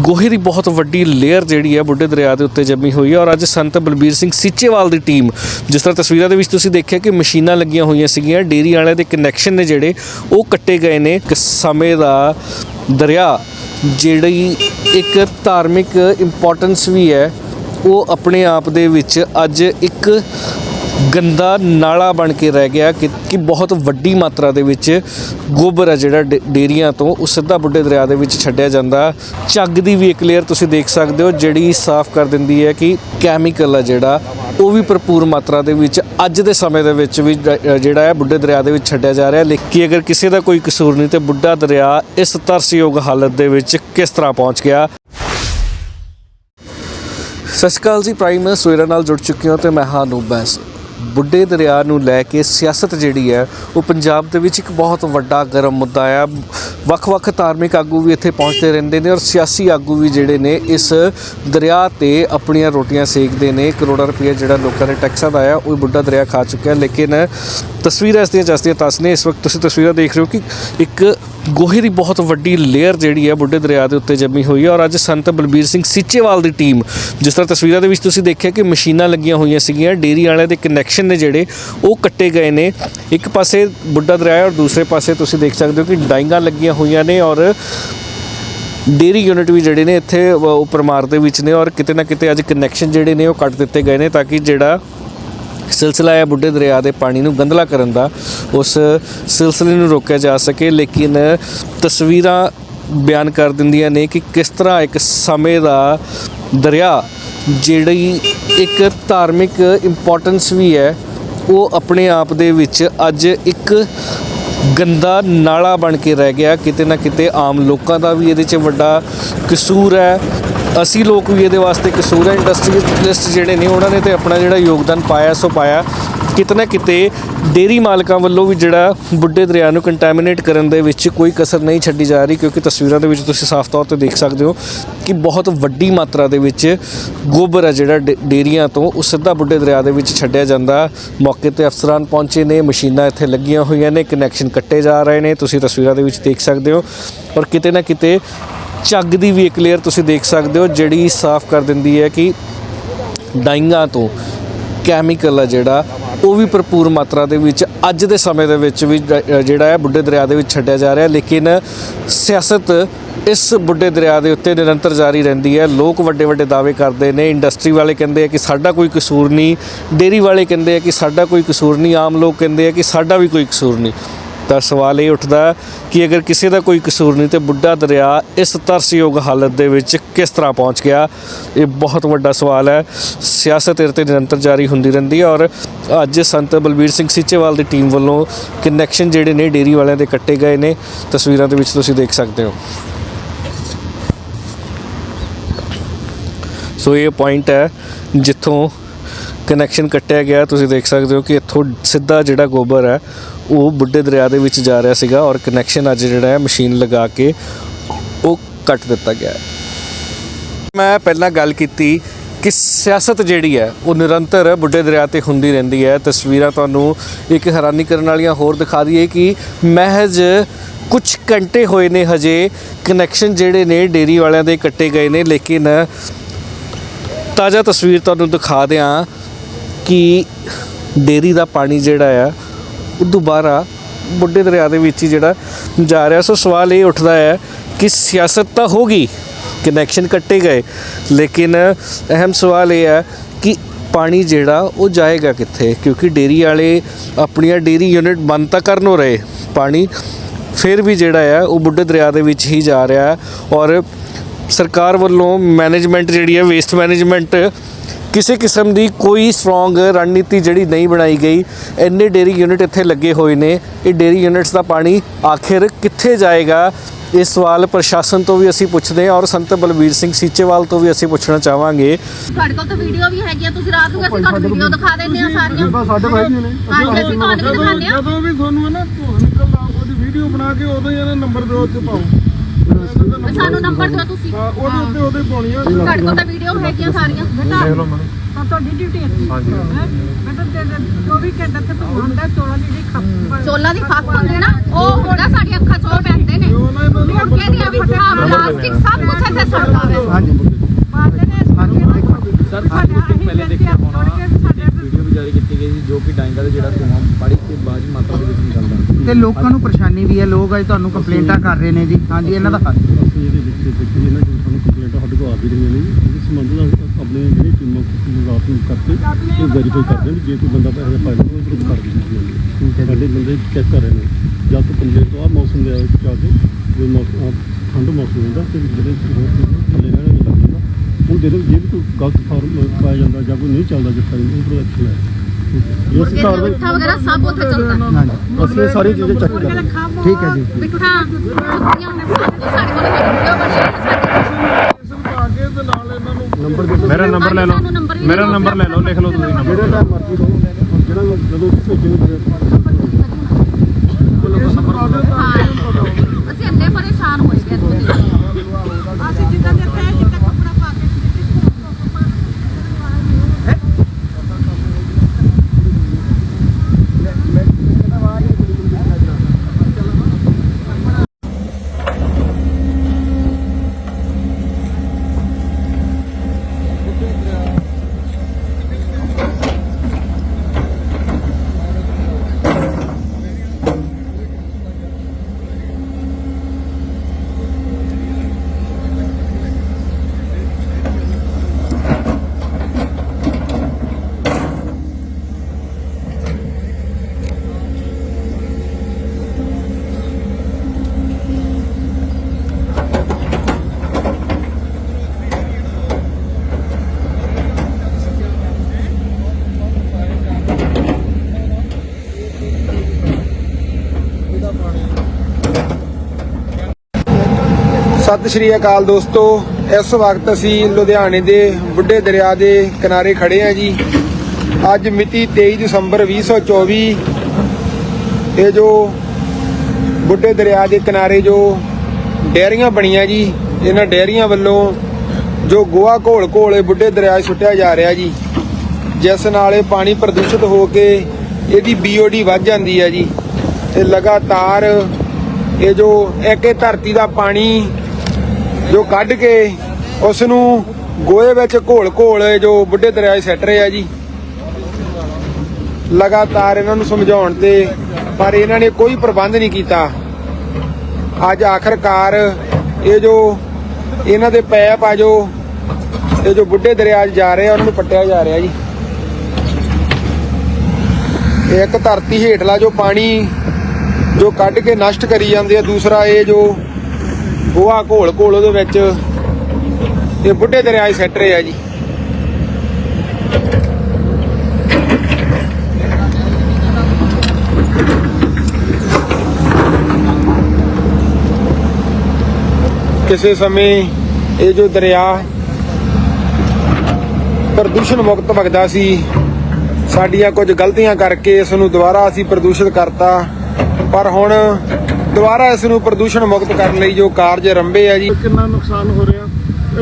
ਗੋਹੇ ਦੀ ਬਹੁਤ ਵੱਡੀ ਲੇਅਰ ਜਿਹੜੀ ਹੈ ਬੁੱਢੇ ਦਰਿਆ ਦੇ ਉੱਤੇ ਜੰਮੀ ਹੋਈ ਹੈ ਔਰ ਅੱਜ ਸੰਤ ਬਲਬੀਰ ਸਿੰਘ ਸੀਚੇਵਾਲ ਦੀ ਟੀਮ ਜਿਸ ਤਰ੍ਹਾਂ ਤਸਵੀਰਾਂ ਦੇ ਵਿੱਚ ਤੁਸੀਂ ਦੇਖਿਆ ਕਿ ਮਸ਼ੀਨਾਂ ਲੱਗੀਆਂ ਹੋਈਆਂ ਸੀਗੀਆਂ, ਡੇਰੀ ਵਾਲਿਆਂ ਦੇ ਕਨੈਕਸ਼ਨ ਨੇ ਜਿਹੜੇ, ਉਹ ਕੱਟੇ ਗਏ ਨੇ ਇੱਕ ਸਮੇਂ ਦਾ ਦਰਿਆ ਜਿਹੜੀ ਇੱਕ ਧਾਰਮਿਕ ਇੰਪੋਰਟੈਂਸ ਵੀ ਹੈ, ਉਹ ਆਪਣੇ ਆਪ ਦੇ ਵਿੱਚ ਅੱਜ ਇੱਕ ਗੰਦਾ ਨਾਲਾ ਬਣ ਕੇ ਰਹਿ ਗਿਆ ਕਿ ਕਿ ਬਹੁਤ ਵੱਡੀ ਮਾਤਰਾ ਦੇ ਵਿੱਚ ਗੋਬਰ ਹੈ ਜਿਹੜਾ ਡੇ- ਡੇਰੀਆਂ ਤੋਂ ਉਹ ਸਿੱਧਾ ਬੁੱਢੇ ਦਰਿਆ ਦੇ ਵਿੱਚ ਛੱਡਿਆ ਜਾਂਦਾ। ਝੱਗ ਦੀ ਵੀ ਇੱਕ ਲੇਅਰ ਤੁਸੀਂ ਦੇਖ ਸਕਦੇ ਹੋ, ਜਿਹੜੀ ਸਾਫ਼ ਕਰ ਦਿੰਦੀ ਹੈ ਕਿ ਕੈਮੀਕਲ ਹੈ ਜਿਹੜਾ, ਉਹ ਵੀ ਭਰਪੂਰ ਮਾਤਰਾ ਦੇ ਵਿੱਚ ਅੱਜ ਦੇ ਸਮੇਂ ਦੇ ਵਿੱਚ ਵੀ ਜਿਹੜਾ ਹੈ ਬੁੱਢੇ ਦਰਿਆ ਦੇ ਵਿੱਚ ਛੱਡਿਆ ਜਾ ਰਿਹਾ। ਲੇਕਿਨ ਅਗਰ ਕਿਸੇ ਦਾ ਕੋਈ ਕਸੂਰ ਨਹੀਂ ਤੇ ਬੁੱਢਾ ਦਰਿਆ ਇਸ ਤਰਸਯੋਗ ਹਾਲਤ ਦੇ ਵਿੱਚ ਕਿਸ ਤਰ੍ਹਾਂ ਪਹੁੰਚ ਗਿਆ? ਸਤਿ ਸ਼੍ਰੀ ਅਕਾਲ ਜੀ, ਪ੍ਰਾਈਮ ਸਵੇਰਾ ਨਾਲ ਜੁੜ ਚੁੱਕੇ ਹੋ ਤੇ ਮੈਂ ਹਾਂ ਨੂਬੈਸ ਬੁੱਢੇ ਦਰਿਆ ਨੂੰ ਲੈ ਕੇ ਸਿਆਸਤ ਜਿਹੜੀ ਹੈ, ਉਹ ਪੰਜਾਬ ਦੇ ਵਿੱਚ ਇੱਕ ਬਹੁਤ ਵੱਡਾ ਗਰਮ ਮੁੱਦਾ ਆ ਵੱਖ-ਵੱਖ ਧਾਰਮਿਕ ਆਗੂ ਵੀ ਇੱਥੇ ਪਹੁੰਚਦੇ ਰਹਿੰਦੇ ਨੇ ਔਰ ਸਿਆਸੀ ਆਗੂ ਵੀ ਜਿਹੜੇ ਨੇ, ਇਸ ਦਰਿਆ ਤੇ ਆਪਣੀਆਂ ਰੋਟੀਆਂ ਸੇਕਦੇ ਨੇ। ਕਰੋੜਾਂ ਰੁਪਏ ਜਿਹੜਾ ਲੋਕਾਂ ਦੇ ਟੈਕਸਾਂ ਦਾ ਆ ਉਹ ਬੁੱਢਾ ਦਰਿਆ ਖਾ ਚੁੱਕਿਆ। ਲੇਕਿਨ ਤਸਵੀਰਾਂ ਇਸ ਦੀਆਂ ਜਸਦੀਆਂ ਤਸ ਨੇ। ਇਸ ਵਕਤ ਤੁਸੀਂ ਤਸਵੀਰਾਂ ਦੇਖ ਰਹੇ ਹੋ ਕਿ ਇੱਕ ਗੋਹੇ ਦੀ ਬਹੁਤ ਵੱਡੀ ਲੇਅਰ ਜਿਹੜੀ ਹੈ ਬੁੱਢੇ ਦਰਿਆ ਦੇ ਉੱਤੇ ਜੰਮੀ ਹੋਈ ਹੈ ਔਰ ਅੱਜ ਸੰਤ ਬਲਬੀਰ ਸਿੰਘ ਸੀਚੇਵਾਲ ਦੀ ਟੀਮ ਜਿਸ ਤਰ੍ਹਾਂ ਤਸਵੀਰਾਂ ਦੇ ਵਿੱਚ ਤੁਸੀਂ ਦੇਖਿਆ ਕਿ ਮਸ਼ੀਨਾਂ ਲੱਗੀਆਂ ਹੋਈਆਂ ਸੀਗੀਆਂ, ਡੇਰੀ ਵਾਲਿਆਂ ਦੇ ਕਨੈਕਸ਼ਨ ਨੇ ਜਿਹੜੇ, ਉਹ ਕੱਟੇ ਗਏ ਨੇ। ਇੱਕ ਪਾਸੇ ਬੁੱਢਾ ਦਰਿਆ ਔਰ ਦੂਸਰੇ ਪਾਸੇ ਤੁਸੀਂ ਦੇਖ ਸਕਦੇ ਹੋ ਕਿ ਡਾਈਆਂ ਲੱਗੀਆਂ ਹੋਈਆਂ ਨੇ ਔਰ ਡੇਰੀ ਯੂਨਿਟ ਵੀ ਜਿਹੜੇ ਨੇ ਇੱਥੇ ਉੱਪਰ ਮਾਰ ਦੇ ਵਿੱਚ ਨੇ ਔਰ ਕਿਤੇ ਨਾ ਕਿਤੇ ਅੱਜ ਕਨੈਕਸ਼ਨ ਜਿਹੜੇ ਨੇ ਉਹ ਕੱਟ ਦਿੱਤੇ ਗਏ ਨੇ ਤਾਂ ਕਿ ਜਿਹੜਾ ਸਿਲਸਿਲਾ ਹੈ ਬੁੱਢੇ ਦਰਿਆ ਦੇ ਪਾਣੀ ਨੂੰ ਗੰਦਲਾ ਕਰਨ ਦਾ, ਉਸ ਸਿਲਸਿਲੇ ਨੂੰ ਰੋਕਿਆ ਜਾ ਸਕੇ, ਲੇਕਿਨ ਤਸਵੀਰਾਂ ਬਿਆਨ ਕਰ ਦਿੰਦੀਆਂ ਨੇ ਕਿ ਕਿਸ ਤਰ੍ਹਾਂ ਇੱਕ ਸਮੇਂ ਦਾ ਦਰਿਆ, ਜਿਹੜੀ ਇੱਕ ਧਾਰਮਿਕ ਇੰਪੋਰਟੈਂਸ ਵੀ ਹੈ, ਉਹ ਆਪਣੇ ਆਪ ਦੇ ਵਿੱਚ ਅੱਜ ਇੱਕ ਗੰਦਾ ਨਾਲਾ ਬਣ ਕੇ ਰਹਿ ਗਿਆ, ਕਿਤੇ ਨਾ ਕਿਤੇ ਆਮ ਲੋਕਾਂ ਦਾ ਵੀ ਇਹਦੇ 'ਚ ਵੱਡਾ ਕਸੂਰ ਹੈ। ਅਸੀਂ ਲੋਕ ਵੀ ਇਹਦੇ ਵਾਸਤੇ ਕਸੂਰ ਹੈ ਇੰਡਸਟਰੀਅਲਿਸਟ ਜਿਹੜੇ ਨੇ, ਉਹਨਾਂ ਨੇ ਤੇ ਆਪਣਾ ਜਿਹੜਾ ਯੋਗਦਾਨ ਪਾਇਆ, ਸੋ ਪਾਇਆ। ਕਿਤੇ ਨਾ ਕਿਤੇ ਡੇਰੀ ਮਾਲਕਾਂ ਵੱਲੋਂ ਵੀ ਜਿਹੜਾ ਬੁੱਢੇ ਦਰਿਆ ਨੂੰ ਕੰਟੈਮੀਨੇਟ ਕਰਨ ਦੇ ਵਿੱਚ ਕੋਈ ਕਸਰ ਨਹੀਂ ਛੱਡੀ ਜਾ ਰਹੀ, ਕਿਉਂਕਿ ਤਸਵੀਰਾਂ ਦੇ ਵਿੱਚ ਤੁਸੀਂ ਸਾਫ਼ ਤੌਰ ਤੇ ਦੇਖ ਸਕਦੇ ਹੋ ਕਿ ਬਹੁਤ ਵੱਡੀ ਮਾਤਰਾ ਦੇ ਵਿੱਚ ਗੋਬਰ ਹੈ ਜਿਹੜਾ ਡੇ- ਡੇਰੀਆਂ ਤੋਂ, ਉਹ ਸਿੱਧਾ ਬੁੱਢੇ ਦਰਿਆ ਦੇ ਵਿੱਚ ਛੱਡਿਆ ਜਾਂਦਾ। ਮੌਕੇ ਤੇ ਅਫਸਰਾਨ ਪਹੁੰਚੇ ਨੇ, ਮਸ਼ੀਨਾਂ ਇੱਥੇ ਲੱਗੀਆਂ ਹੋਈਆਂ ਨੇ ਕਨੈਕਸ਼ਨ ਕੱਟੇ ਜਾ ਰਹੇ ਨੇ, ਤੁਸੀਂ ਤਸਵੀਰਾਂ ਦੇ ਵਿੱਚ ਦੇਖ ਸਕਦੇ ਹੋ। ਔਰ ਕਿਤੇ ਨਾ ਕਿਤੇ ਝੱਗ ਦੀ ਵੀ ਇੱਕ ਲੇਅਰ ਤੁਸੀਂ ਦੇਖ ਸਕਦੇ ਹੋ, ਜਿਹੜੀ ਸਾਫ਼ ਕਰ ਦਿੰਦੀ ਹੈ ਕਿ ਡਾਈਆਂ ਤੋਂ ਕੈਮੀਕਲ ਆ ਜਿਹੜਾ, ਉਹ ਵੀ ਭਰਪੂਰ ਮਾਤਰਾ ਦੇ ਵਿੱਚ ਅੱਜ ਦੇ ਸਮੇਂ ਦੇ ਵਿੱਚ ਵੀ ਜ- ਜਿਹੜਾ ਹੈ ਬੁੱਢੇ ਦਰਿਆ ਦੇ ਵਿੱਚ ਛੱਡਿਆ ਜਾ ਰਿਹਾ, ਲੇਕਿਨ ਸਿਆਸਤ ਇਸ ਬੁੱਢੇ ਦਰਿਆ ਦੇ ਉੱਤੇ ਨਿਰੰਤਰ ਜਾਰੀ ਰਹਿੰਦੀ ਹੈ। ਲੋਕ ਵੱਡੇ ਵੱਡੇ ਦਾਅਵੇ ਕਰਦੇ ਨੇ ਇੰਡਸਟਰੀ ਵਾਲੇ ਕਹਿੰਦੇ ਆ ਕਿ ਸਾਡਾ ਕੋਈ ਕਸੂਰ ਨਹੀਂ ਡੇਰੀ ਵਾਲੇ ਕਹਿੰਦੇ ਆ ਕਿ ਸਾਡਾ ਕੋਈ ਕਸੂਰ ਨਹੀਂ, ਆਮ ਲੋਕ ਕਹਿੰਦੇ ਆ ਕਿ ਸਾਡਾ ਵੀ ਕੋਈ ਕਸੂਰ ਨਹੀਂ। ਤਾਂ ਸਵਾਲ ਇਹ ਉੱਠਦਾ ਕਿ ਅਗਰ ਕਿਸੇ ਦਾ ਕੋਈ ਕਸੂਰ ਨਹੀਂ ਤੇ ਬੁੱਢਾ ਦਰਿਆ ਇਸ ਤਰਸਯੋਗ ਹਾਲਤ ਦੇ ਵਿੱਚ ਕਿਸ ਤਰ੍ਹਾਂ ਪਹੁੰਚ ਗਿਆ, ਇਹ ਬਹੁਤ ਵੱਡਾ ਸਵਾਲ ਹੈ। ਸਿਆਸਤ ਇਹਦੇ ਨਿਰੰਤਰ ਜਾਰੀ ਹੁੰਦੀ ਰਹਿੰਦੀ ਹੈ ਔਰ ਅੱਜ ਸੰਤ ਬਲਬੀਰ ਸਿੰਘ ਸੀਚੇਵਾਲ ਦੀ ਟੀਮ ਵੱਲੋਂ ਕਨੈਕਸ਼ਨ ਜਿਹੜੇ ਨੇ ਡੇਰੀ ਵਾਲਿਆਂ ਦੇ ਕੱਟੇ ਗਏ ਨੇ। ਤਸਵੀਰਾਂ ਦੇ ਵਿੱਚ ਤੁਸੀਂ ਦੇਖ ਸਕਦੇ ਹੋ। ਸੋ ਇਹ ਪੁਆਇੰਟ ਹੈ ਜਿੱਥੋਂ ਕਨੈਕਸ਼ਨ ਕੱਟਿਆ ਗਿਆ, ਤੁਸੀਂ ਦੇਖ ਸਕਦੇ ਹੋ ਕਿ ਇੱਥੋਂ ਸਿੱਧਾ ਜਿਹੜਾ ਗੋਬਰ ਹੈ, ਉਹ ਬੁੱਢੇ ਦਰਿਆ ਦੇ ਵਿੱਚ ਜਾ ਰਿਹਾ ਸੀਗਾ ਔਰ ਕਨੈਕਸ਼ਨ ਅੱਜ ਜਿਹੜਾ ਹੈ ਮਸ਼ੀਨ ਲਗਾ ਕੇ ਉਹ ਕੱਟ ਦਿੱਤਾ ਗਿਆ ਮੈਂ ਪਹਿਲਾਂ ਗੱਲ ਕੀਤੀ ਕਿ ਸਿਆਸਤ ਜਿਹੜੀ ਹੈ, ਉਹ ਨਿਰੰਤਰ ਬੁੱਢੇ ਦਰਿਆ ਤੇ ਹੁੰਦੀ ਰਹਿੰਦੀ ਹੈ। ਤਸਵੀਰਾਂ ਤੁਹਾਨੂੰ ਇੱਕ ਹੈਰਾਨੀ ਕਰਨ ਵਾਲੀਆਂ ਹੋਰ ਦਿਖਾ ਦਈਏ ਕਿ ਮਹਿਜ ਕੁਝ ਘੰਟੇ ਹੋਏ ਨੇ ਹਜੇ ਕਨੈਕਸ਼ਨ ਜਿਹੜੇ ਨੇ ਡੇਰੀ ਵਾਲਿਆਂ ਦੇ ਕੱਟੇ ਗਏ ਨੇ, ਲੇਕਿਨ ਤਾਜ਼ਾ ਤਸਵੀਰ ਤੁਹਾਨੂੰ ਦਿਖਾ ਦਿਆਂ ਕਿ ਡੇਰੀ ਦਾ ਪਾਣੀ ਜਿਹੜਾ ਆ, ਉਹ ਦੁਬਾਰਾ ਬੁੱਢੇ ਦਰਿਆ ਦੇ ਵਿੱਚ ਹੀ ਜਿਹੜਾ ਜਾ ਰਿਹਾ। ਸੋ ਸਵਾਲ ਇਹ ਉੱਠਦਾ ਹੈ ਕਿ ਸਿਆਸਤ ਤਾਂ ਹੋ ਗਈ ਕਨੈਕਸ਼ਨ ਕੱਟੇ ਗਏ, ਲੇਕਿਨ ਅਹਿਮ ਸਵਾਲ ਇਹ ਹੈ ਕਿ ਪਾਣੀ ਜਿਹੜਾ, ਉਹ ਜਾਏਗਾ ਕਿੱਥੇ? ਕਿਉਂਕਿ ਡੇਰੀ ਵਾਲੇ ਆਪਣੀਆਂ ਡੇਰੀ ਯੂਨਿਟ ਬੰਦ ਤਾਂ ਕਰਨ ਹੋ ਰਹੇ, ਪਾਣੀ ਫਿਰ ਵੀ ਜਿਹੜਾ ਹੈ ਉਹ ਬੁੱਢੇ ਦਰਿਆ ਦੇ ਵਿੱਚ ਹੀ ਜਾ ਰਿਹਾ ਹੈ। ਔਰ ਸਰਕਾਰ ਵੱਲੋਂ ਮੈਨੇਜਮੈਂਟ ਜਿਹੜੀ ਹੈ ਵੇਸਟ ਮੈਨੇਜਮੈਂਟ ਕਿਸੇ ਕਿਸਮ ਦੀ ਕੋਈ ਸਟਰੋਂਗ ਰਣਨੀਤੀ ਜਿਹੜੀ ਨਹੀਂ ਬਣਾਈ ਗਈ। ਇੰਨੇ ਡੇਰੀ ਯੂਨਿਟ ਇੱਥੇ ਲੱਗੇ ਹੋਏ ਨੇ। ਇਹ ਡੇਰੀ ਯੂਨਿਟਸ ਦਾ ਪਾਣੀ ਆਖਿਰ ਕਿੱਥੇ ਜਾਏਗਾ? ਇਹ ਸਵਾਲ ਪ੍ਰਸ਼ਾਸਨ ਤੋਂ ਵੀ ਅਸੀਂ ਪੁੱਛਦੇ ਹਾਂ ਔਰ ਸੰਤ ਬਲਬੀਰ ਸਿੰਘ ਸੀਚੇਵਾਲ ਤੋਂ ਵੀ ਅਸੀਂ ਪੁੱਛਣਾ ਚਾਹਾਂਗੇ। ਤੁਹਾਡੇ ਕੋਲ ਤਾਂ ਵੀਡੀਓ ਵੀ ਹੈਗੀ ਆ ਤੁਸੀਂ ਰਾਤ ਨੂੰ ਅਸੀਂ ਤੁਹਾਨੂੰ ਵੀਡੀਓ ਦਿਖਾ ਦਿੰਦੇ ਆ ਸਾਰੀਆਂ। ਬਸ ਸਾਡੇ ਭਾਈ ਜੀ ਨੇ। ਹਾਂਜੀ ਅਸੀਂ ਤੁਹਾਨੂੰ ਵੀ ਦਿਖਾਉਂਦੇ ਆ ਜਦੋਂ ਵੀ ਤੁਹਾਨੂੰ ਹੈ ਨਾ ਧੂਆਂ ਨਿਕਲਦਾ ਉਹਦੀ ਵੀਡੀਓ ਬਣਾ ਕੇ ਉਦੋਂ ਹੀ ਇਹਦਾ ਨੰਬਰ ਦਿਓ ਉੱਤੇ ਪਾਓ। ਵੀ ਸਾਨੂੰ ਨੰਬਰ ਦਿਓ ਤੁਸੀਂ। ਹਾਂ ਉਹਦੇ ਉੱਤੇ ਉਹਦੇ ਪਾਉਣੀ ਆ ਤੁਹਾਡੇ ਕੋਲ ਤਾਂ ਵੀਡੀਓ ਹੈਗੀਆਂ ਸਾਰੀਆਂ। ਬੇਟਾ ਦੇਖ ਲਓ ਮੈਨੂੰ। ਤਾਂ ਤੁਹਾਡੀ ਡਿਊਟੀ ਹੈ। ਹਾਂਜੀ। ਬੇਟਾ ਤੇ 24 ਘੰਟੇ ਤੇ ਤੂੰ ਹੁੰਦਾ 16 ਦੀ ਖੱਪ ਚੋਲਾ ਦੀ ਫੱਕ ਹੁੰਦੀ ਨਾ ਉਹ ਹੁੰਦਾ ਸਾਡੀਆਂ ਅੱਖਾਂ ਚੋਂ ਪੈਂਦੇ ਨੇ। ਮੁਰਗੇ ਦੀਆਂ ਫੱਟਾਂ ਪਲਾਸਟਿਕ ਸਭ ਕੁਝ ਇੱਥੇ ਸੜਦਾ ਵੇ ਹਾਂਜੀ। ਪਾਲਦੇ ਨੇ। ਸਰ ਅੱਜ ਦਿਨ ਪਹਿਲੇ ਦੇਖਿਆ ਹੋਣਾ ਵੀਡੀਓ ਵੀ ਜਾਰੀ ਕੀਤੀ ਗਈ ਸੀ ਜੋ ਕਿ ਡਾਂਗਾ ਦਾ ਜਿਹੜਾ ਧੂਆਂ ਬੜੀ ਤੇ ਬਾਜ ਮਾਤਰਾ ਦੇ ਵਿੱਚ ਤੇ ਲੋਕਾਂ ਨੂੰ ਪਰੇਸ਼ਾਨੀ ਵੀ ਹੈ ਲੋਕ ਅੱਜ ਤੁਹਾਨੂੰ ਕੰਪਲੇਂਟਾਂ ਕਰ ਰਹੇ ਨੇ ਜੀ। ਹਾਂਜੀ ਇਹਨਾਂ ਦਾ ਹੱਲ ਅਸੀਂ ਇਹਦੇ ਵਿੱਚ ਦੇਖੀ ਇਹਨਾਂ ਨੂੰ ਸਾਨੂੰ ਕੰਪਲੇਂਟਾਂ ਸਾਡੇ ਕੋਲ ਆ ਵੀ ਰਹੀਆਂ ਨੇ ਜੀ। ਇਸ ਸੰਬੰਧ ਨਾਲ ਆਪਣੇ ਜਿਹੜੀ ਟੀਮਾਂ ਨੂੰ ਰਾਤ ਨੂੰ ਕਰਕੇ ਇਹ ਵੈਰੀਫਾਈ ਕਰਦੇ ਨੇ ਜੇ ਕੋਈ ਬੰਦਾ ਪੈਸੇ ਪਾਏਗਾ ਉਹ ਕਰ ਸਾਡੇ ਬੰਦੇ ਚੈੱਕ ਕਰ ਰਹੇ ਨੇ। ਜਦ ਤੋਂ ਆ ਮੌਸਮ ਦੇ ਆ ਕੇ ਜੇ ਮੌਸਮ ਠੰਡ ਮੌਸਮ ਹੁੰਦਾ ਤੇ ਜਿਹੜੇ ਥੱਲੇ ਰਹਿਣ ਨਹੀਂ ਲੱਗਦਾ ਹੁਣ ਜਦੋਂ ਜੇ ਵੀ ਕੋਈ ਗਲਤ ਫਾਰਮ ਪਾਇਆ ਜਾਂਦਾ ਜਾਂ ਕੋਈ ਨਹੀਂ ਚੱਲਦਾ ਜਿੱਥੇ ਉਹ ਪਰ ਐਕਸ਼ਨ ਹੈ। ਜੋ ਅਸੀਂ ਕਾਰਵਾਈ ਮਿੱਠਾ ਵਗੈਰਾ ਸਭ ਉੱਥੇ ਚੱਲਦਾ। ਹਾਂਜੀ ਅਸੀਂ ਇਹ ਸਾਰੀ ਚੀਜ਼ਾਂ ਚੈੱਕ ਕਰ ਰਹੇ ਹਾਂ। ਠੀਕ ਹੈ ਜੀ। ਮਿੱਠਾ ਨੇ ਸਾਡੇ ਕੋਲ ਵੀਡੀਓ ਬਣੀ ਹੈ ਸਾਡੇ ਪਾ ਕੇ ਤੇ ਨਾਲ ਇਹਨਾਂ ਨੂੰ ਨੰਬਰ ਦੇ ਮੇਰਾ ਨੰਬਰ ਲੈ ਲਓ ਮੇਰਾ ਨੰਬਰ ਲੈ ਲਓ ਲਿਖ ਲਓ ਤੁਸੀਂ ਨੰਬਰ। ਜਿਹੜਾ ਟਾਈਮ ਮਰਜ਼ੀ ਦੋ ਜਿਹੜਾ ਜਦੋਂ ਭੇਜੋਗੇ। ਹਾਂ ਸਤਿ ਸ਼੍ਰੀ ਅਕਾਲ ਦੋਸਤੋ। ਇਸ ਵਕਤ ਅਸੀਂ ਲੁਧਿਆਣੇ ਦੇ ਬੁੱਢੇ ਦਰਿਆ ਦੇ ਕਿਨਾਰੇ ਖੜੇ ਹਾਂ ਜੀ। ਅੱਜ ਮਿਤੀ 23 ਦਸੰਬਰ 2024 ਇਹ ਜੋ ਬੁੱਢੇ ਦਰਿਆ ਦੇ ਕਿਨਾਰੇ ਜੋ ਡੈਰੀਆਂ ਬਣੀਆਂ ਜੀ, ਇਹਨਾਂ ਡੈਰੀਆਂ ਵੱਲੋਂ ਜੋ ਗੋਆ ਘੋਲ ਘੋਲੇ ਬੁੱਢੇ ਦਰਿਆ 'ਚ ਸੁੱਟਿਆ ਜਾ ਰਿਹਾ ਜੀ। ਜਿਸ ਨਾਲ ਇਹ ਪਾਣੀ ਪ੍ਰਦੂਸ਼ਿਤ ਹੋ ਕੇ ਇਹਦੀ ਬੀਓਡੀ ਵੱਧ ਜਾਂਦੀ ਹੈ ਜੀ। ਤੇ ਲਗਾਤਾਰ ਇਹ ਜੋ ਇੱਕ ਧਰਤੀ ਦਾ ਪਾਣੀ ਜੋ ਕੱਢ ਕੇ ਉਸ ਨੂੰ ਗੋਏ ਵਿੱਚ ਘੋਲ ਘੋਲ ਜੋ ਬੁੱਢੇ ਦਰਿਆ 'ਚ ਸੱਟ ਰਹੇ ਆ ਜੀ। ਲਗਾਤਾਰ ਇਹਨਾਂ ਨੂੰ ਸਮਝਾਉਣ ਤੇ ਪਰ ਇਹਨਾਂ ਨੇ ਕੋਈ ਪ੍ਰਬੰਧ ਨਹੀਂ ਕੀਤਾ। ਅੱਜ ਆਖਰਕਾਰ ਇਹ ਜੋ ਇਹਨਾਂ ਦੇ ਪੈਪ ਆ ਜੋ, ਇਹ ਜੋ ਬੁੱਢੇ ਦਰਿਆ 'ਚ ਜਾ ਰਹੇ ਆ, ਉਹਨਾਂ ਨੂੰ ਪੱਟਿਆ ਜਾ ਰਿਹਾ ਜੀ। ਇੱਕ ਧਰਤੀ ਹੇਠਲਾ ਜੋ ਪਾਣੀ ਜੋ ਕੱਢ ਕੇ ਨਸ਼ਟ ਕਰੀ ਜਾਂਦੇ ਆ, ਦੂਸਰਾ ਇਹ ਜੋ ਗੋਆ ਘੋਲ ਘੋਲ ਉਹਦੇ ਵਿੱਚ ਇਹ ਬੁੱਢੇ ਦਰਿਆ ਹੀ ਸੈਟ ਰਹੇ ਆ ਜੀ। ਕਿਸੇ ਸਮੇਂ ਇਹ ਜੋ ਦਰਿਆ ਪ੍ਰਦੂਸ਼ਣ ਮੁਕਤ ਵਗਦਾ ਸੀ, ਸਾਡੀਆਂ ਕੁਝ ਗਲਤੀਆਂ ਕਰਕੇ ਇਸ ਨੂੰ ਦੁਬਾਰਾ ਅਸੀਂ ਪ੍ਰਦੂਸ਼ਿਤ ਕਰਤਾ, ਪਰ ਹੁਣ ਦੁਬਾਰਾ ਇਸ ਨੂੰ ਪ੍ਰਦੂਸ਼ਣ ਮੁਕਤ ਕਰਨ ਲਈ ਜੋ ਕਾਰਜ ਰੰਭੇ ਆ ਜੀ। ਕਿੰਨਾ ਨੁਕਸਾਨ ਹੋ ਰਿਹਾ?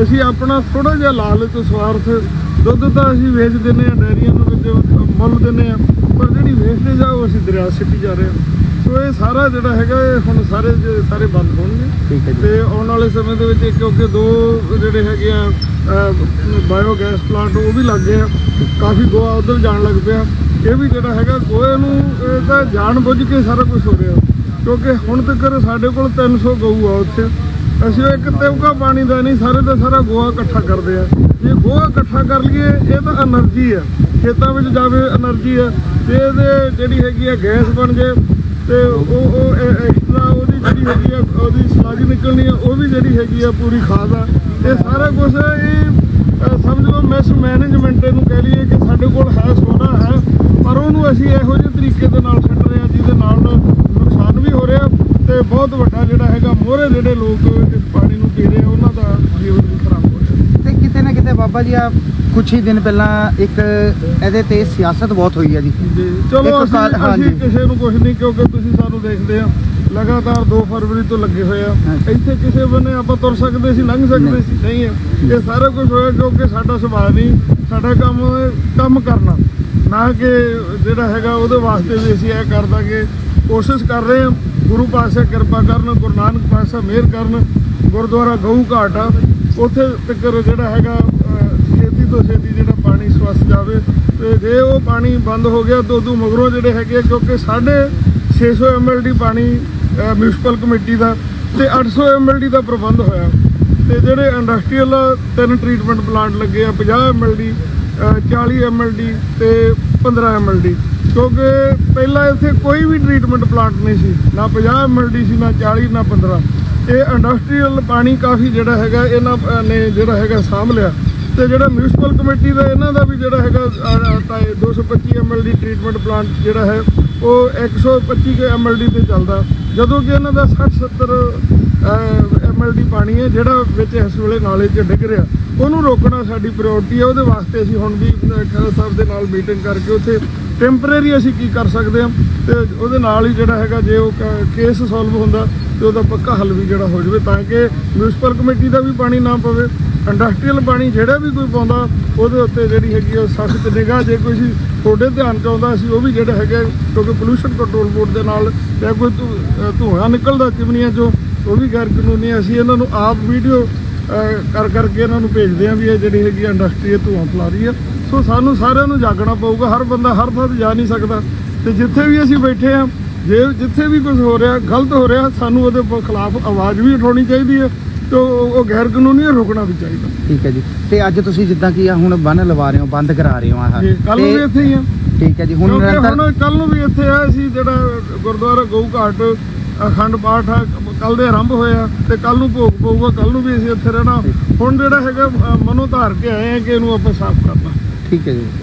ਅਸੀਂ ਆਪਣਾ ਥੋੜਾ ਜਿਹਾ ਲਾਲਚ ਸਵਾਰਥ ਦੁੱਧ ਤਾਂ ਅਸੀਂ ਵੇਚ ਦਿੰਦੇ ਆ ਡੈਰੀਆਂ ਨੂੰ ਵਿੱਚ ਮੁੱਲ ਦਿੰਦੇ ਆ ਪਰ ਜਿਹੜੀ ਵੇਸਟੇਜ ਆ ਉਹ ਅਸੀਂ ਦਰਿਆ ਸਿੱਟੀ ਜਾ ਰਹੇ ਹਾਂ। ਸੋ ਇਹ ਸਾਰਾ ਜਿਹੜਾ ਹੈਗਾ ਇਹ ਹੁਣ ਸਾਰੇ ਸਾਰੇ ਬੰਦ ਹੋਣਗੇ। ਠੀਕ ਹੈ ਜੀ। ਤੇ ਆਉਣ ਵਾਲੇ ਸਮੇਂ ਦੇ ਵਿੱਚ ਕਿਉਂਕਿ ਦੋ ਜਿਹੜੇ ਹੈਗੇ ਆ ਬਾਇਓਗੈਸ ਪਲਾਂਟ ਉਹ ਵੀ ਲੱਗ ਗਏ ਆ। ਕਾਫੀ ਗੋਆ ਉਧਰ ਜਾਣ ਲੱਗ ਪਿਆ। ਇਹ ਵੀ ਜਿਹੜਾ ਹੈਗਾ ਗੋਏ ਨੂੰ ਇਹ ਤਾਂ ਜਾਣ ਬੁੱਝ ਕੇ ਸਾਰਾ ਕੁਝ ਹੋ ਰਿਹਾ। ਕਿਉਂਕਿ ਹੁਣ ਤੱਕ ਸਾਡੇ ਕੋਲ 300 ਗਊ ਆ ਉੱਥੇ। ਅਸੀਂ ਇੱਕ ਤਿਵਕਾ ਪਾਣੀ ਦਾ ਨਹੀਂ, ਸਾਰੇ ਦਾ ਸਾਰਾ ਗੋਆ ਇਕੱਠਾ ਕਰਦੇ ਆ। ਜੇ ਗੋਆ ਇਕੱਠਾ ਕਰ ਲਈਏ, ਇਹ ਤਾਂ એનર્ਜੀ ਆ। ਖੇਤਾਂ ਵਿੱਚ ਜਾਵੇ એનર્ਜੀ ਆ। ਤੇ ਇਹਦੇ ਜਿਹੜੀ ਹੈਗੀ ਆ ਗੈਸ ਬਣ ਜੇ, ਤੇ ਉਹ ਉਹ ਐਕਸਟਰਾ ਉਹਦੀ ਜਿਹੜੀ ਹੈਗੀ ਆ, ਉਹਦੀ ਸਲਾਜ ਨਿਕਲਣੀ ਆ, ਉਹ ਵੀ ਜਿਹੜੀ ਹੈਗੀ ਆ ਪੂਰੀ ਖਾਦ ਆ। ਇਹ ਸਾਰਾ ਕੁਝ ਇਹ ਸਮਝ ਲਓ ਮਿਸ ਮੈਨੇਜਮੈਂਟ ਇਹਨੂੰ ਕਹਿ ਲਈਏ ਕਿ ਸਾਡੇ ਕੋਲ ਹੈ, ਸੋਨਾ ਹੈ, ਪਰ ਉਹਨੂੰ ਅਸੀਂ ਇਹੋ ਜਿਹੇ ਤਰੀਕੇ ਦੇ ਨਾਲ ਛੱਡ ਰਹੇ ਹਾਂ ਜਿਹਦੇ ਨਾਲ ਰਿਹਾ ਤੇ ਬਹੁਤ ਵੱਡਾ ਜਿਹੜਾ ਹੈਗਾ ਮੋਹਰੇ ਜਿਹੜੇ ਲੋਕ ਇਸ ਪਾਣੀ ਨੂੰ ਪੀ ਰਹੇ ਆ, ਉਹਨਾਂ ਦਾ ਜੀਵਨ ਵੀ ਖਰਾਬ ਹੋ ਰਿਹਾ। ਤੇ ਕਿਤੇ ਨਾ ਕਿਤੇ ਬਾਬਾ ਜੀ ਆ ਕੁਛ ਹੀ ਦਿਨ ਪਹਿਲਾਂ ਇੱਕ ਇਹਦੇ ਤੇ ਸਿਆਸਤ ਬਹੁਤ ਹੋਈ ਹੈ ਜੀ। ਚਲੋ ਅਸੀਂ ਕਿਸੇ ਨੂੰ ਕੁਝ ਨਹੀਂ ਕਿਉਂਕਿ ਤੁਸੀਂ ਸਾਨੂੰ ਦੇਖਦੇ ਆ। ਲਗਾਤਾਰ 2 ਫਰਵਰੀ ਤੋਂ ਲੱਗੇ ਹੋਏ ਆ। ਇੱਥੇ ਕਿਸੇ ਬੰਨੇ ਆਪਾਂ ਤੁਰ ਸਕਦੇ ਸੀ ਲੰਘ ਸਕਦੇ ਸੀ ਨਹੀਂ ਇਹ ਸਾਰਾ ਕੁਝ ਹੋਇਆ ਕਿਉਂਕਿ ਸਾਡਾ ਸੁਭਾਅ ਨਹੀਂ ਸਾਡਾ ਕੰਮ ਕੰਮ ਕਰਨਾ। ਨਾ ਕਿ ਜਿਹੜਾ ਹੈਗਾ ਉਹਦੇ ਵਾਸਤੇ ਵੀ ਅਸੀਂ ਇਹ ਕਰ ਦਾਂਗੇ ਕੋਸ਼ਿਸ਼ ਕਰ ਰਹੇ ਹਾਂ ਗੁਰੂ ਪਾਤਸ਼ਾਹ ਕਿਰਪਾ ਕਰਨ ਗੁਰੂ ਨਾਨਕ ਪਾਤਸ਼ਾਹ ਮਿਹਰ ਕਰਨ ਗੁਰਦੁਆਰਾ ਗਊ ਘਾਟ ਆ। ਉੱਥੇ ਤੱਕ ਜਿਹੜਾ ਹੈਗਾ ਛੇਤੀ ਤੋਂ ਛੇਤੀ ਜਿਹੜਾ ਪਾਣੀ ਸਵੱਛ ਜਾਵੇ। ਤੇ ਜੇ ਉਹ ਪਾਣੀ ਬੰਦ ਹੋ ਗਿਆ ਤਾਂ ਉਦੋਂ ਮਗਰੋਂ ਜਿਹੜੇ ਹੈਗੇ ਆ, ਕਿਉਂਕਿ ਸਾਢੇ 600 ਐਮਐਲਡੀ ਪਾਣੀ ਮਿਊਨਿਸਪਲ ਕਮੇਟੀ ਦਾ ਤੇ 800 ਐਮਐਲਡੀ ਦਾ ਪ੍ਰਬੰਧ ਹੋਇਆ। ਤੇ ਜਿਹੜੇ ਇੰਡਸਟਰੀਅਲ ਤਿੰਨ ਟ੍ਰੀਟਮੈਂਟ ਪਲਾਂਟ ਲੱਗੇ ਆ 50 ਐਮਐਲਡੀ 40 ਐਮਐਲਡੀ ਤੇ 15 ਐਮਐਲਡੀ ਕਿਉਂਕਿ ਪਹਿਲਾਂ ਇੱਥੇ ਕੋਈ ਵੀ ਟ੍ਰੀਟਮੈਂਟ ਪਲਾਂਟ ਨਹੀਂ ਸੀ। ਨਾ 50 ਐਮਐਲਡੀ ਸੀ ਨਾ 40 ਨਾ 15 ਇਹ ਇੰਡਸਟਰੀਅਲ ਪਾਣੀ ਕਾਫੀ ਜਿਹੜਾ ਹੈਗਾ ਇਹਨਾਂ ਨੇ ਜਿਹੜਾ ਹੈਗਾ ਸਾਂਭ ਲਿਆ। ਤੇ ਜਿਹੜਾ ਮਿਊਨਿਸਪਲ ਕਮੇਟੀ ਦਾ ਇਹਨਾਂ ਦਾ ਵੀ ਜਿਹੜਾ ਹੈਗਾ ਅਹ, ਅਹ, ਤਾਂ ਇਹ 225 ਐਮਐਲਡੀ ਟ੍ਰੀਟਮੈਂਟ ਪਲਾਂਟ ਜਿਹੜਾ ਹੈ ਉਹ 125 ਕੇ ਐਮਐਲਡੀ ਤੇ ਚੱਲਦਾ। ਜਦੋਂ ਕਿ ਇਹਨਾਂ ਦਾ 60 70 ਐਮਐਲਡੀ ਪਾਣੀ ਹੈ ਜਿਹੜਾ ਵਿੱਚ ਇਸ ਵੇਲੇ ਨਾਲੇ 'ਚ ਡਿੱਗ ਰਿਹਾ। ਉਹਨੂੰ ਰੋਕਣਾ ਸਾਡੀ ਪ੍ਰਾਇੋਰਟੀ ਹੈ। ਉਹਦੇ ਵਾਸਤੇ ਅਸੀਂ ਹੁਣ ਵੀ ਅਹ, ਖਹਿਰਾ ਸਾਹਿਬ ਦੇ ਨਾਲ ਮੀਟਿੰਗ ਕਰਕੇ ਉੱਥੇ ਟੈਂਪਰੇਰੀ ਅਸੀਂ ਕੀ ਕਰ ਸਕਦੇ ਹਾਂ? ਤੇ ਉਹਦੇ ਨਾਲ ਹੀ ਜਿਹੜਾ ਹੈਗਾ, ਜੇ ਉਹ ਕੇਸ ਸੋਲਵ ਹੁੰਦਾ, ਤੇ ਉਹਦਾ ਪੱਕਾ ਹੱਲ ਵੀ ਜਿਹੜਾ ਹੋ ਜਾਵੇ, ਤਾਂ ਕਿ ਮਿਊਨਿਸਪਲ ਕਮੇਟੀ ਦਾ ਵੀ ਪਾਣੀ ਨਾ ਪਵੇ ਇੰਡਸਟਰੀਅਲ ਪਾਣੀ ਜਿਹੜਾ ਵੀ ਕੋਈ ਪਾਉਂਦਾ, ਉਹਦੇ ਉੱਤੇ ਜਿਹੜੀ ਹੈਗੀ ਉਹ ਸਖਤ ਨਿਗਾਹ, ਜੇ ਕੋਈ ਸੀ ਤੁਹਾਡੇ ਧਿਆਨ ਚ ਆਉਂਦਾ ਸੀ ਉਹ ਵੀ ਜਿਹੜਾ ਹੈਗਾ, ਕਿਉਂਕਿ ਪੋਲੂਸ਼ਨ ਕੰਟਰੋਲ ਬੋਰਡ ਦੇ ਨਾਲ ਜਾਂ ਕੋਈ ਧੂ- ਧੂੰਆਂ ਨਿਕਲਦਾ ਚਿਮਨੀਆਂ ਚੋਂ, ਉਹ ਵੀ ਗੈਰ ਕਾਨੂੰਨੀ ਅਸੀਂ ਇਹਨਾਂ ਨੂੰ ਆਪ ਵੀਡੀਓ ਕਰ, ਕਰਕੇ ਇਹਨਾਂ ਨੂੰ ਭੇਜਦੇ ਹਾਂ ਵੀ ਇਹ ਜਿਹੜੀ ਹੈਗੀ ਇੰਡਸਟਰੀ ਇਹ ਧੂੰਆਂ ਫੈਲਾ ਰਹੀ ਹੈ ਸੋ ਸਾਨੂੰ ਸਾਰਿਆਂ ਨੂੰ ਜਾਗਣਾ ਪਊਗਾ। ਹਰ ਬੰਦਾ ਹਰ ਥਾਂ ਤੇ ਜਾ ਨਹੀਂ ਸਕਦਾ। ਤੇ ਜਿੱਥੇ ਵੀ ਅਸੀਂ ਬੈਠੇ ਹਾਂ ਜੇ ਜਿੱਥੇ ਵੀ ਕੁਝ ਹੋ ਰਿਹਾ ਗਲਤ ਹੋ ਰਿਹਾ ਸਾਨੂੰ ਉਹਦੇ ਖਿਲਾਫ ਆਵਾਜ਼ ਵੀ ਉਠਾਉਣੀ ਚਾਹੀਦੀ ਹੈ ਤੇ ਉਹ ਗੈਰ ਕਾਨੂੰਨੀ ਰੋਕਣਾ ਵੀ ਚਾਹੀਦਾ। ਠੀਕ ਹੈ ਜੀ। ਤੇ ਅੱਜ ਤੁਸੀਂ ਜਿੱਦਾਂ ਕਿ ਆ ਹੁਣ ਬੰਨ ਲਵਾ ਰਹੇ ਹੋ ਬੰਦ ਕਰਾ ਰਹੇ ਹੋ ਆਹ। ਕੱਲ ਨੂੰ ਵੀ ਇੱਥੇ ਹੀ ਆ। ਠੀਕ ਹੈ ਜੀ ਹੁਣ ਹੁਣ ਕੱਲ ਨੂੰ ਵੀ ਇੱਥੇ ਆ ਅਸੀਂ ਜਿਹੜਾ ਗੁਰਦੁਆਰਾ ਗਊ ਘਾਟ ਅਖੰਡ ਪਾਠ ਆ ਕੱਲ ਦੇ ਆਰੰਭ ਹੋਇਆ ਤੇ ਕੱਲ ਨੂੰ ਭੋਗ ਪਊਗਾ ਕੱਲ ਨੂੰ ਵੀ ਅਸੀਂ ਇੱਥੇ ਰਹਿਣਾ। ਹੁਣ ਜਿਹੜਾ ਹੈਗਾ ਮਨੋਂ ਧਾਰ ਕੇ ਆਏ ਆ ਕਿ ਇਹਨੂੰ ਆਪਾਂ ਸਾਫ਼ ਕਰਨਾ। ਠੀਕ ਹੈ ਜੀ।